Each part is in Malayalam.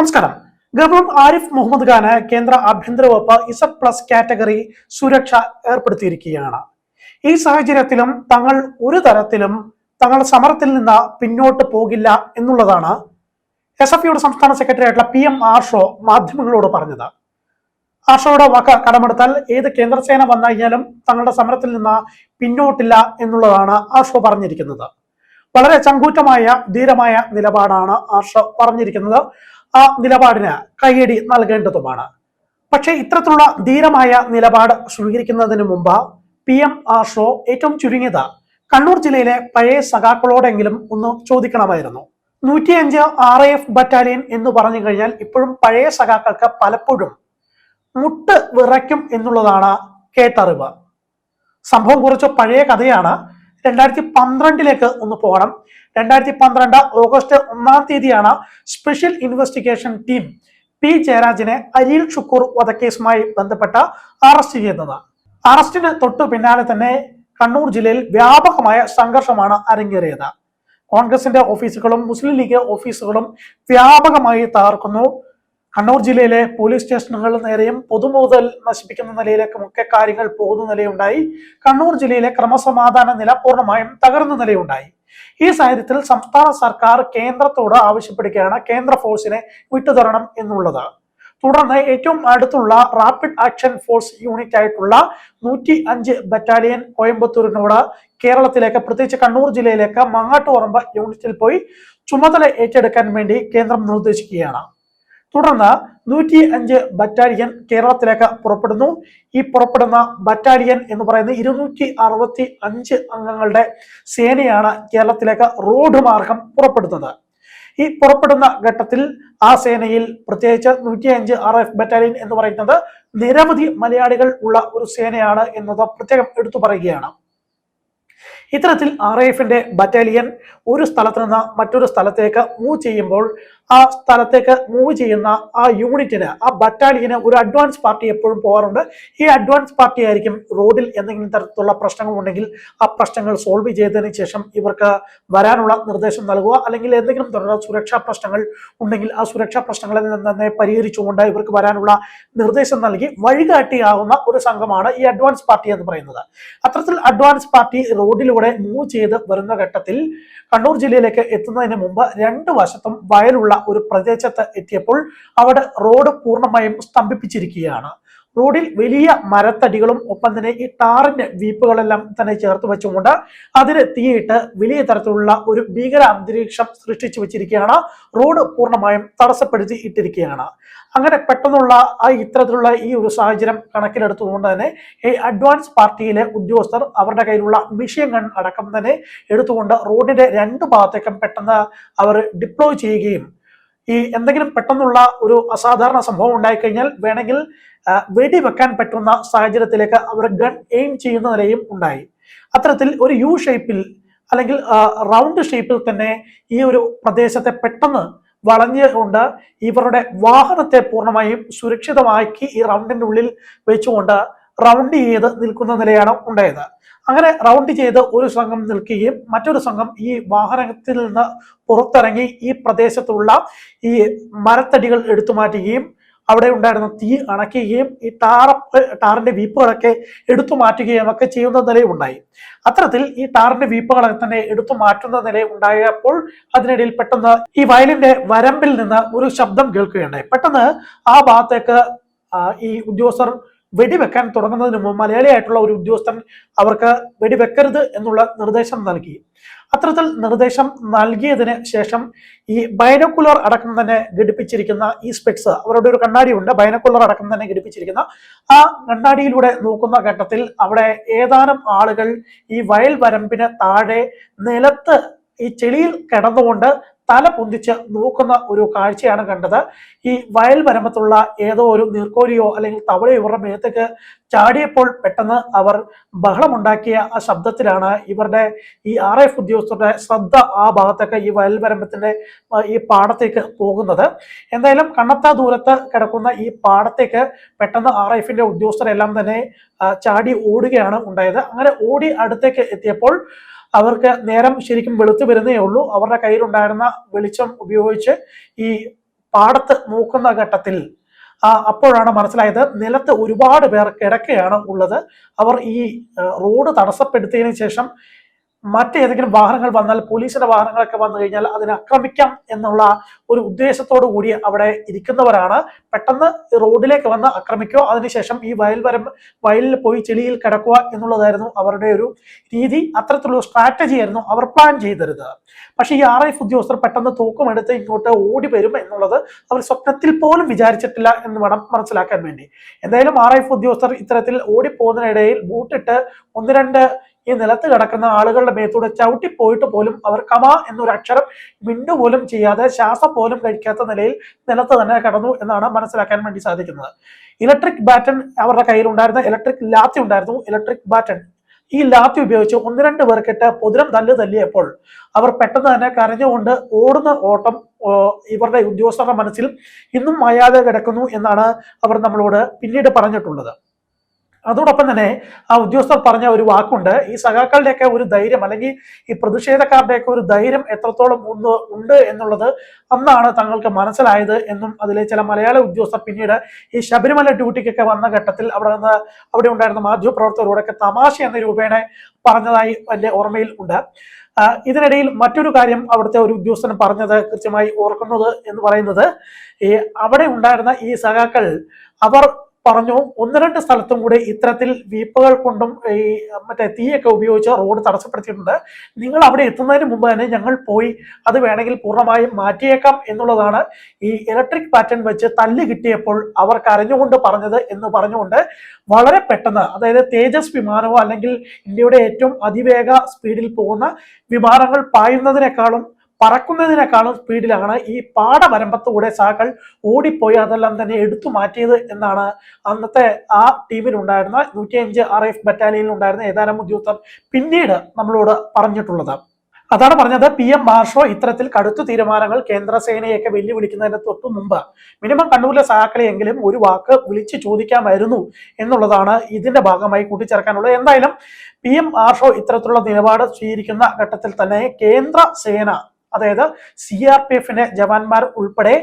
നമസ്കാരം. ഗവർണർ ആരിഫ് മുഹമ്മദ് ഖാന് കേന്ദ്ര ആഭ്യന്തര വകുപ്പ് ഇസഡ് പ്ലസ് കാറ്റഗറി സുരക്ഷ ഏർപ്പെടുത്തിയിരിക്കുകയാണ്. ഈ സാഹചര്യത്തിലും തങ്ങൾ ഒരു തരത്തിലും തങ്ങൾ സമരത്തിൽ നിന്ന് പിന്നോട്ട് പോകില്ല എന്നുള്ളതാണ് എസ് എഫ് യുടെ സംസ്ഥാന സെക്രട്ടറി ആയിട്ടുള്ള പി എം ആർഷോ മാധ്യമങ്ങളോട് പറഞ്ഞത്. ആർഷോയുടെ വാക്ക് കടമെടുത്താൽ ഏത് കേന്ദ്രസേന വന്നു കഴിഞ്ഞാലും തങ്ങളുടെ സമരത്തിൽ നിന്ന് പിന്നോട്ടില്ല എന്നുള്ളതാണ് ആർഷോ പറഞ്ഞിരിക്കുന്നത്. വളരെ ചങ്കൂറ്റമായ ധീരമായ നിലപാടാണ് ആർഷോ പറഞ്ഞിരിക്കുന്നത്. ആ നിലപാടിന് കൈയടി നൽകേണ്ടതുമാണ്. പക്ഷേ ഇത്തരത്തിലുള്ള ധീരമായ നിലപാട് സ്വീകരിക്കുന്നതിന് മുമ്പ് പി എം ആർഷോ ഏറ്റവും ചുരുങ്ങിയത് കണ്ണൂർ ജില്ലയിലെ പഴയ സഖാക്കളോടെങ്കിലും ഒന്ന് ചോദിക്കണമായിരുന്നു. നൂറ്റിയഞ്ച് ആർ എഫ് ബറ്റാലിയൻ എന്ന് പറഞ്ഞു കഴിഞ്ഞാൽ ഇപ്പോഴും പഴയ സഖാക്കൾക്ക് പലപ്പോഴും മുട്ട് വിറയ്ക്കും എന്നുള്ളതാണ് കേട്ടറിവ്. സംഭവം കുറച്ച് പഴയ കഥയാണ് രണ്ടായിരത്തി പന്ത്രണ്ടിലേക്ക് ഒന്ന് പോകണം. രണ്ടായിരത്തി പന്ത്രണ്ട് ഓഗസ്റ്റ് ഒന്നാം തീയതിയാണ് സ്പെഷ്യൽ ഇൻവെസ്റ്റിഗേഷൻ ടീം പി ജയരാജിനെ അരിയിൽ ഷുക്കൂർ വധക്കേസുമായി ബന്ധപ്പെട്ട് അറസ്റ്റ് ചെയ്യുന്നത് അറസ്റ്റിന് തൊട്ടു പിന്നാലെ തന്നെ കണ്ണൂർ ജില്ലയിൽ വ്യാപകമായ സംഘർഷമാണ് അരങ്ങേറിയത്. കോൺഗ്രസിന്റെ ഓഫീസുകളും മുസ്ലിം ലീഗ് ഓഫീസുകളും വ്യാപകമായി തകർക്കുന്നു. കണ്ണൂർ ജില്ലയിലെ പോലീസ് സ്റ്റേഷനുകൾ നേരെയും പൊതുമുതൽ നശിപ്പിക്കുന്ന നിലയിലേക്കുമൊക്കെ കാര്യങ്ങൾ പോകുന്ന നിലയുണ്ടായി. കണ്ണൂർ ജില്ലയിലെ ക്രമസമാധാന നില പൂർണമായും തകർന്ന നിലയുണ്ടായി. ഈ സാഹചര്യത്തിൽ സംസ്ഥാന സർക്കാർ കേന്ദ്രത്തോട് ആവശ്യപ്പെടുകയാണ് കേന്ദ്ര ഫോഴ്സിനെ വിട്ടുതരണം എന്നുള്ളത്. തുടർന്ന് ഏറ്റവും അടുത്തുള്ള റാപ്പിഡ് ആക്ഷൻ ഫോഴ്സ് യൂണിറ്റ് ആയിട്ടുള്ള നൂറ്റി അഞ്ച് ബറ്റാലിയൻ കോയമ്പത്തൂരിനോട് കേരളത്തിലേക്ക് പ്രത്യേകിച്ച് കണ്ണൂർ ജില്ലയിലേക്ക് മങ്ങാട്ടുപറമ്പ് യൂണിറ്റിൽ പോയി ചുമതല ഏറ്റെടുക്കാൻ വേണ്ടി കേന്ദ്രം നിർദ്ദേശിക്കുകയാണ്. തുടർന്ന് നൂറ്റി അഞ്ച് ബറ്റാലിയൻ കേരളത്തിലേക്ക് പുറപ്പെടുന്നു. ഈ പുറപ്പെടുന്ന ബറ്റാലിയൻ എന്ന് പറയുന്ന ഇരുന്നൂറ്റി അറുപത്തി അഞ്ച് അംഗങ്ങളുടെ സേനയാണ് കേരളത്തിലേക്ക് റോഡ് മാർഗം പുറപ്പെടുന്നത്. ഈ പുറപ്പെടുന്ന ഘട്ടത്തിൽ ആ സേനയിൽ പ്രത്യേകിച്ച് നൂറ്റി അഞ്ച് ആർ എഫ് ബറ്റാലിയൻ എന്ന് പറയുന്നത് നിരവധി മലയാളികൾ ഉള്ള ഒരു സേനയാണ് എന്നത് പ്രത്യേകം എടുത്തു പറയുകയാണ്. ഇത്തരത്തിൽ ആർ എഫിന്റെ ബറ്റാലിയൻ ഒരു സ്ഥലത്ത് നിന്ന് മറ്റൊരു സ്ഥലത്തേക്ക് മൂവ് ചെയ്യുമ്പോൾ ആ സ്ഥലത്തേക്ക് മൂവ് ചെയ്യുന്ന ആ യൂണിറ്റിന് ആ ബറ്റാലിയന് ഒരു അഡ്വാൻസ് പാർട്ടി എപ്പോഴും പോകാറുണ്ട് ഈ അഡ്വാൻസ് പാർട്ടി ആയിരിക്കും റോഡിൽ എന്തെങ്കിലും തരത്തിലുള്ള പ്രശ്നങ്ങൾ ഉണ്ടെങ്കിൽ ആ പ്രശ്നങ്ങൾ സോൾവ് ചെയ്തതിന് ശേഷം ഇവർക്ക് വരാനുള്ള നിർദ്ദേശം നൽകുക. അല്ലെങ്കിൽ എന്തെങ്കിലും തരത്തിലുള്ള സുരക്ഷാ പ്രശ്നങ്ങൾ ഉണ്ടെങ്കിൽ ആ സുരക്ഷാ പ്രശ്നങ്ങളിൽ നിന്ന് തന്നെ പരിഹരിച്ചുകൊണ്ട് ഇവർക്ക് വരാനുള്ള നിർദ്ദേശം നൽകി വഴികാട്ടിയാകുന്ന ഒരു സംഘമാണ് ഈ അഡ്വാൻസ് പാർട്ടി എന്ന് പറയുന്നത്. അത്തരത്തിൽ അഡ്വാൻസ് പാർട്ടി റോഡിലൂടെ മൂവ് ചെയ്ത് വരുന്ന ഘട്ടത്തിൽ കണ്ണൂർ ജില്ലയിലേക്ക് എത്തുന്നതിന് മുമ്പ് രണ്ട് വശത്തും വയലുള്ള ഒരു പ്രദേശത്ത് എത്തിയപ്പോൾ അവിടെ റോഡ് പൂർണമായും സ്തംഭിപ്പിച്ചിരിക്കുകയാണ്. റോഡിൽ വലിയ മരത്തടികളും ഒപ്പം തന്നെ ഈ ടാറിന്റെ വീപ്പുകളെല്ലാം തന്നെ ചേർത്ത് വെച്ചുകൊണ്ട് അതിന് തീയിട്ട് വലിയ തരത്തിലുള്ള ഒരു ഭീകര അന്തരീക്ഷം സൃഷ്ടിച്ചു വെച്ചിരിക്കുകയാണ്. റോഡ് പൂർണമായും തടസ്സപ്പെടുത്തി ഇട്ടിരിക്കുകയാണ്. അങ്ങനെ പെട്ടെന്നുള്ള ആ ഇത്തരത്തിലുള്ള ഈ ഒരു സാഹചര്യം കണക്കിലെടുത്തുകൊണ്ട് തന്നെ ഈ അഡ്വാൻസ് പാർട്ടിയിലെ ഉദ്യോഗസ്ഥർ അവരുടെ കയ്യിലുള്ള മിഷ്യൻ ഗൺ അടക്കം തന്നെ എടുത്തുകൊണ്ട് റോഡിന്റെ രണ്ട് ഭാഗത്തേക്കും പെട്ടെന്ന് അവർ ഡിപ്ലോയ് ചെയ്യുകയും ഈ എന്തെങ്കിലും പെട്ടെന്നുള്ള ഒരു അസാധാരണ സംഭവം ഉണ്ടായിക്കഴിഞ്ഞാൽ വേണമെങ്കിൽ വെടിവെക്കാൻ പറ്റുന്ന സാഹചര്യത്തിലേക്ക് അവർ ഗൺ എയിം ചെയ്യുന്ന നിലയും ഉണ്ടായി. അത്തരത്തിൽ ഒരു യു ഷേപ്പിൽ അല്ലെങ്കിൽ റൗണ്ട് ഷേപ്പിൽ തന്നെ ഈ ഒരു പ്രദേശത്തെ പെട്ടെന്ന് വളഞ്ഞുകൊണ്ട് ഇവരുടെ വാഹനത്തെ പൂർണമായും സുരക്ഷിതമാക്കി ഈ റൗണ്ടിന്റെ ഉള്ളിൽ വെച്ചുകൊണ്ട് റൗണ്ട് ചെയ്ത് നിൽക്കുന്ന നിലയാണ് ഉണ്ടായത്. അങ്ങനെ റൗണ്ട് ചെയ്ത് ഒരു സംഘം നിൽക്കുകയും മറ്റൊരു സംഘം ഈ വാഹനത്തിൽ നിന്ന് പുറത്തിറങ്ങി ഈ പ്രദേശത്തുള്ള ഈ മരത്തടികൾ എടുത്തു മാറ്റുകയും അവിടെ ഉണ്ടായിരുന്ന തീ അണയ്ക്കുകയും ഈ ടാർ ടാറിന്റെ വീപ്പുകളൊക്കെ എടുത്തു മാറ്റുകയും ഒക്കെ ചെയ്യുന്ന നിലയുണ്ടായി അത്തരത്തിൽ ഈ ടാറിന്റെ വീപ്പുകളൊക്കെ തന്നെ എടുത്തു മാറ്റുന്ന നില ഉണ്ടായപ്പോൾ അതിനിടയിൽ പെട്ടെന്ന് ഈ വയലിന്റെ വരമ്പിൽ നിന്ന് ഒരു ശബ്ദം കേൾക്കുകയുണ്ടായി. പെട്ടെന്ന് ആ ഭാഗത്തേക്ക് ഈ ഉദ്യോഗസ്ഥർ വെടിവെക്കാൻ തുടങ്ങുന്നതിന് മുമ്പ് മലയാളിയായിട്ടുള്ള ഒരു ഉദ്യോഗസ്ഥൻ അവർക്ക് വെടിവെക്കരുത് എന്നുള്ള നിർദ്ദേശം നൽകി. അത്തരത്തിൽ നിർദ്ദേശം നൽകിയതിന് ശേഷം ഈ ബൈനക്കുലർ അടക്കം തന്നെ ഘടിപ്പിച്ചിരിക്കുന്ന ഈ സ്പെക്സ് അവരുടെ ഒരു കണ്ണാടി ഉണ്ട് ബൈനക്കുലർ അടക്കം തന്നെ ഘടിപ്പിച്ചിരിക്കുന്ന ആ കണ്ണാടിയിലൂടെ നോക്കുന്ന ഘട്ടത്തിൽ അവിടെ ഏതാനും ആളുകൾ ഈ വയൽ വരമ്പിന് താഴെ നിലത്ത് ഈ ചെളിയിൽ കിടന്നുകൊണ്ട് തല പൊന്തിച്ച് നോക്കുന്ന ഒരു കാഴ്ചയാണ് കണ്ടത്. ഈ വയൽ വരമ്പത്തുള്ള ഏതോ ഒരു നീർക്കോലിയോ അല്ലെങ്കിൽ തവളയോ ഇവരുടെ മേത്തേക്ക് ചാടിയപ്പോൾ പെട്ടെന്ന് അവർ ബഹളമുണ്ടാക്കിയ ആ ശബ്ദത്തിലാണ് ഇവരുടെ ഈ ആർ എഫ് ഉദ്യോഗസ്ഥരുടെ ശ്രദ്ധ ആ ഭാഗത്തേക്ക് ഈ വയൽ വരമ്പത്തിന്റെ ഈ പാടത്തേക്ക് പോകുന്നത്. എന്തായാലും കണ്ണത്താ ദൂരത്ത് കിടക്കുന്ന ഈ പാടത്തേക്ക് പെട്ടെന്ന് ആർ എഫിന്റെ ഉദ്യോഗസ്ഥരെല്ലാം തന്നെ ചാടി ഓടുകയാണ് ഉണ്ടായത്. അങ്ങനെ ഓടി അടുത്തേക്ക് എത്തിയപ്പോൾ അവർക്ക് നേരം ശരിക്കും വെളുത്തു വരുന്നേ ഉള്ളൂ. അവരുടെ കയ്യിലുണ്ടായിരുന്ന വെളിച്ചം ഉപയോഗിച്ച് ഈ പാടത്ത് നോക്കുന്ന ഘട്ടത്തിൽ അപ്പോഴാണ് മനസ്സിലായത് നിലത്ത് ഒരുപാട് പേർ കിടക്കയാണ് ഉള്ളത്. അവർ ഈ റോഡ് തടസ്സപ്പെടുത്തിയതിനു ശേഷം മറ്റേതെങ്കിലും വാഹനങ്ങൾ വന്നാൽ പോലീസിന്റെ വാഹനങ്ങളൊക്കെ വന്നു കഴിഞ്ഞാൽ അതിനെ ആക്രമിക്കാം എന്നുള്ള ഒരു ഉദ്ദേശത്തോടു കൂടി അവിടെ ഇരിക്കുന്നവരാണ്. പെട്ടെന്ന് റോഡിലേക്ക് വന്ന് ആക്രമിക്കുക അതിനുശേഷം ഈ വയൽ വരം വയലിൽ പോയി ചെളിയിൽ കിടക്കുക എന്നുള്ളതായിരുന്നു അവരുടെ ഒരു രീതി. അത്തരത്തിലുള്ള സ്ട്രാറ്റജി ആയിരുന്നു അവർ പ്ലാൻ ചെയ്തിരുന്നത്. പക്ഷേ ഈ ആർ എഫ് ഉദ്യോഗസ്ഥർ പെട്ടെന്ന് തൂക്കമെടുത്ത് ഇങ്ങോട്ട് ഓടി വരും എന്നുള്ളത് അവർ സ്വപ്നത്തിൽ പോലും വിചാരിച്ചിട്ടില്ല എന്ന് വേണം മനസ്സിലാക്കാൻ വേണ്ടി. എന്തായാലും ആർ എഫ് ഉദ്യോഗസ്ഥർ ഇത്തരത്തിൽ ഓടിപ്പോകുന്നതിനിടയിൽ ബൂട്ടിട്ട് ഒന്ന് രണ്ട് ഈ നിലത്ത് കിടക്കുന്ന ആളുകളുടെ മേത്തൂടെ ചവിട്ടിപ്പോയിട്ട് പോലും അവർ കമ എന്നൊരു അക്ഷരം മിണ്ടു പോലും ചെയ്യാതെ ശ്വാസം പോലും കഴിക്കാത്ത നിലയിൽ നിലത്ത് തന്നെ കിടന്നു എന്നാണ് മനസ്സിലാക്കാൻ വേണ്ടി സാധിക്കുന്നത്. ഇലക്ട്രിക് ബാറ്റൺ അവരുടെ കയ്യിൽ ഉണ്ടായിരുന്ന ഇലക്ട്രിക് ലാത്തി ഉണ്ടായിരുന്നു. ഇലക്ട്രിക് ബാറ്റൺ ഈ ലാത്തി ഉപയോഗിച്ച് ഒന്ന് രണ്ട് പേർക്കിട്ട് പൊതിരം തല്ല് തല്ലിയപ്പോൾ അവർ പെട്ടെന്ന് തന്നെ കരഞ്ഞുകൊണ്ട് ഓടുന്ന ഓട്ടം ഇവരുടെ ഉദ്യോഗസ്ഥരുടെ മനസ്സിൽ ഇന്നും മായാതെ കിടക്കുന്നു എന്നാണ് അവർ നമ്മളോട് പിന്നീട് പറഞ്ഞിട്ടുള്ളത്. അതോടൊപ്പം തന്നെ ആ ഉദ്യോഗസ്ഥർ പറഞ്ഞ ഒരു വാക്കുണ്ട്. ഈ സഖാക്കളുടെയൊക്കെ ഒരു ധൈര്യം അല്ലെങ്കിൽ ഈ പ്രതിഷേധക്കാരുടെയൊക്കെ ഒരു ധൈര്യം എത്രത്തോളം ഒന്ന് ഉണ്ട് എന്നുള്ളത് അന്നാണ് തങ്ങൾക്ക് മനസ്സിലായത് എന്നും അതിലെ ചില മലയാള ഉദ്യോഗസ്ഥർ പിന്നീട് ഈ ശബരിമല ഡ്യൂട്ടിക്കൊക്കെ വന്ന ഘട്ടത്തിൽ അവിടെ നിന്ന് അവിടെ ഉണ്ടായിരുന്ന മാധ്യമപ്രവർത്തകരോടൊക്കെ തമാശ എന്ന രൂപേണ പറഞ്ഞതായി വലിയ ഓർമ്മയിൽ ഉണ്ട്. ഇതിനിടയിൽ മറ്റൊരു കാര്യം അവിടുത്തെ ഒരു ഉദ്യോഗസ്ഥൻ പറഞ്ഞത് കൃത്യമായി ഓർക്കുന്നത് എന്ന് പറയുന്നത് ഈ അവിടെ ഉണ്ടായിരുന്ന ഈ സഖാക്കൾ അവർ പറഞ്ഞു ഒന്ന് രണ്ട് സ്ഥലത്തും കൂടെ ഇത്തരത്തിൽ വീപ്പുകൾ കൊണ്ടും ഈ മറ്റേ തീയൊക്കെ ഉപയോഗിച്ച് റോഡ് തടസ്സപ്പെടുത്തിയിട്ടുണ്ട്. നിങ്ങൾ അവിടെ എത്തുന്നതിന് മുമ്പ് തന്നെ ഞങ്ങൾ പോയി അത് വേണമെങ്കിൽ പൂർണമായും മാറ്റിയേക്കാം എന്നുള്ളതാണ് ഈ ഇലക്ട്രിക് പാറ്റേൺ വെച്ച് തല്ലി കിട്ടിയപ്പോൾ അവർ കരഞ്ഞുകൊണ്ട് പറഞ്ഞത് എന്ന് പറഞ്ഞുകൊണ്ട് വളരെ പെട്ടെന്ന് അതായത് തേജസ് വിമാനമോ അല്ലെങ്കിൽ ഇന്ത്യയുടെ ഏറ്റവും അതിവേഗ സ്പീഡിൽ പോകുന്ന വിമാനങ്ങൾ പായുന്നതിനേക്കാളും പറക്കുന്നതിനേക്കാളും സ്പീഡിലാണ് ഈ പാടവരമ്പത്തൂടെ സാക്കൾ ഓടിപ്പോയി അതെല്ലാം തന്നെ എടുത്തു മാറ്റിയത് എന്നാണ് അന്നത്തെ ആ ടീമിലുണ്ടായിരുന്ന നൂറ്റി അഞ്ച് ആർ എഫ് ബറ്റാലിയനിൽ ഉണ്ടായിരുന്ന ഏതാനും ഉദ്യോഗസ്ഥർ പിന്നീട് നമ്മളോട് പറഞ്ഞിട്ടുള്ളത്. അതാണ് പറഞ്ഞത് പി എം മാർഷോ ഇത്തരത്തിൽ കടുത്ത തീരുമാനങ്ങൾ കേന്ദ്രസേനയൊക്കെ വെല്ലുവിളിക്കുന്നതിന് തൊട്ടു മുമ്പ്. മിനിമം കണ്ണൂരിലെ സഹാക്കളെയെങ്കിലും ഒരു വാക്ക് വിളിച്ചു ചോദിക്കാമായിരുന്നു എന്നുള്ളതാണ് ഇതിന്റെ ഭാഗമായി കൂട്ടിച്ചേർക്കാനുള്ളത്. എന്തായാലും പി എം മാർഷോ ഇത്തരത്തിലുള്ള നിലപാട് സ്വീകരിക്കുന്ന ഘട്ടത്തിൽ തന്നെ കേന്ദ്ര സേന അതായത് സി ആർ പി എഫിന്റെ ജവാന്മാർ ഉൾപ്പെടെ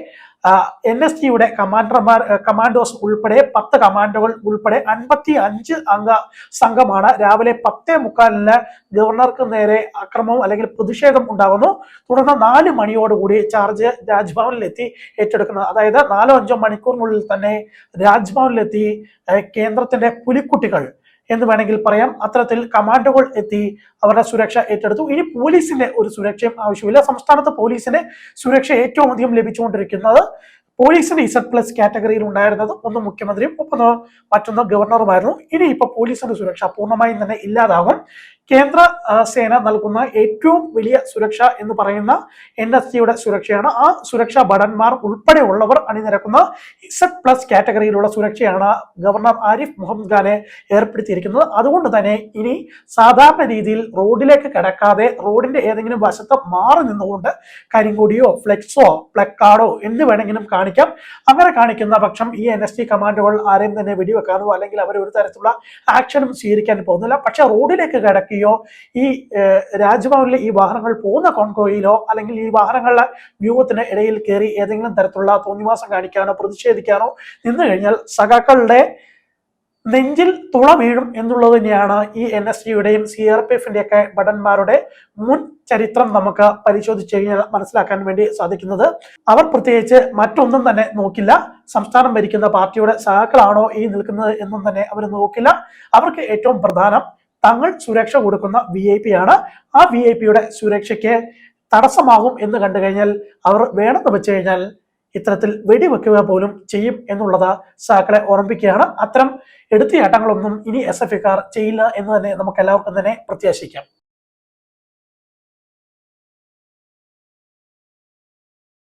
എൻ എസ് ജിയുടെ കമാൻഡർമാർ കമാൻഡോസ് ഉൾപ്പെടെ പത്ത് കമാൻഡോകൾ ഉൾപ്പെടെ അൻപത്തി അഞ്ച് അംഗ സംഘമാണ്. രാവിലെ പത്തേ മുക്കാലിന് ഗവർണർക്ക് നേരെ അക്രമവും അല്ലെങ്കിൽ പ്രതിഷേധം ഉണ്ടാകുന്നു തുടർന്ന് നാല് മണിയോടുകൂടി ചാർജ് രാജ്ഭവനിലെത്തി ഏറ്റെടുക്കുന്നത്. അതായത് നാലോ അഞ്ചോ മണിക്കൂറിനുള്ളിൽ തന്നെ രാജ്ഭവനിലെത്തി കേന്ദ്രത്തിന്റെ പുലിക്കുട്ടികൾ എന്ന് വേണമെങ്കിൽ പറയാം. അത്തരത്തിൽ കമാൻഡോകൾ എത്തി അവരുടെ സുരക്ഷ ഏറ്റെടുത്തു. ഇനി പോലീസിന്റെ ഒരു സുരക്ഷയും ആവശ്യമില്ല സംസ്ഥാനത്ത് പോലീസിന്റെ സുരക്ഷ ഏറ്റവും അധികം ലഭിച്ചുകൊണ്ടിരിക്കുന്നത് പോലീസിന്റെ ഇസഡ് പ്ലസ് കാറ്റഗറിയിൽ ഉണ്ടായിരുന്നത് ഒന്ന് മുഖ്യമന്ത്രിയും ഒപ്പം മറ്റൊന്ന് ഗവർണറുമായിരുന്നു. ഇനി ഇപ്പൊ പോലീസിന്റെ സുരക്ഷ പൂർണമായും തന്നെ ഇല്ലാതാകും. കേന്ദ്ര സേന നൽകുന്ന ഏറ്റവും വലിയ സുരക്ഷ എന്ന് പറയുന്ന എൻ എസ് ജിയുടെ സുരക്ഷയാണ്. ആ സുരക്ഷാ ഭടന്മാർ ഉൾപ്പെടെയുള്ളവർ അണിനിരക്കുന്ന ഇസഡ് പ്ലസ് കാറ്റഗറിയിലുള്ള സുരക്ഷയാണ് ഗവർണർ ആരിഫ് മുഹമ്മദ് ഖാനെ ഏർപ്പെടുത്തിയിരിക്കുന്നത്. അതുകൊണ്ട് തന്നെ ഇനി സാധാരണ രീതിയിൽ റോഡിലേക്ക് കിടക്കാതെ റോഡിന്റെ ഏതെങ്കിലും വശത്ത് മാറി നിന്നുകൊണ്ട് കരിങ്കൊടിയോ ഫ്ലെക്സോ പ്ലക്കാർഡോ എന്ത് വേണമെങ്കിലും കാണിക്കാം. അങ്ങനെ കാണിക്കുന്ന പക്ഷം ഈ എൻ എസ് ടി കമാൻഡുകൾ ആരെയും തന്നെ വെടിവെക്കാനോ അല്ലെങ്കിൽ അവർ ഒരു തരത്തിലുള്ള ആക്ഷനും സ്വീകരിക്കാൻ പോകുന്നില്ല. പക്ഷെ റോഡിലേക്ക് കിടക്കുകയോ ഈ രാജ്ഭവനിലെ ഈ വാഹനങ്ങൾ പോകുന്ന കോൺകോയിലോ അല്ലെങ്കിൽ ഈ വാഹനങ്ങളുടെ വ്യൂഹത്തിന് ഇടയിൽ കയറി ഏതെങ്കിലും തരത്തിലുള്ള തോന്നിവാസം കാണിക്കാനോ പ്രതിഷേധിക്കാനോ നിന്നു കഴിഞ്ഞാൽ സഖാക്കളുടെ നെഞ്ചിൽ തുള വീഴും എന്നുള്ളത് തന്നെയാണ് ഈ എൻ എസ് ജിയുടെയും സി ആർ പി എഫിന്റെ ഒക്കെ ഭടന്മാരുടെ മുൻ ചരിത്രം നമുക്ക് പരിശോധിച്ച് കഴിഞ്ഞാൽ മനസ്സിലാക്കാൻ വേണ്ടി സാധിക്കുന്നത്. അവർ പ്രത്യേകിച്ച് മറ്റൊന്നും തന്നെ നോക്കില്ല. സംസ്ഥാനം ഭരിക്കുന്ന പാർട്ടിയുടെ സഹാക്കളാണോ ഈ നിൽക്കുന്നത് എന്നും തന്നെ അവർ നോക്കില്ല. അവർക്ക് ഏറ്റവും പ്രധാനം തങ്ങൾ സുരക്ഷ കൊടുക്കുന്ന വി ഐ പി ആണ്. ആ വി ഐ പിയുടെ സുരക്ഷയ്ക്ക് തടസ്സമാകും എന്ന് കണ്ടു കഴിഞ്ഞാൽ അവർ വേണമെന്ന് വെച്ച് കഴിഞ്ഞാൽ ഇത്തരത്തിൽ വെടിവെക്കുക പോലും ചെയ്യും എന്നുള്ളത് സാക്കളെ ഓർമ്മിപ്പിക്കുകയാണ്. അത്തരം എടുത്തിയാട്ടങ്ങളൊന്നും ഇനി എസ് എഫ് ചെയ്യില്ല എന്ന് തന്നെ നമുക്ക് എല്ലാവർക്കും തന്നെ പ്രത്യാശിക്കാം.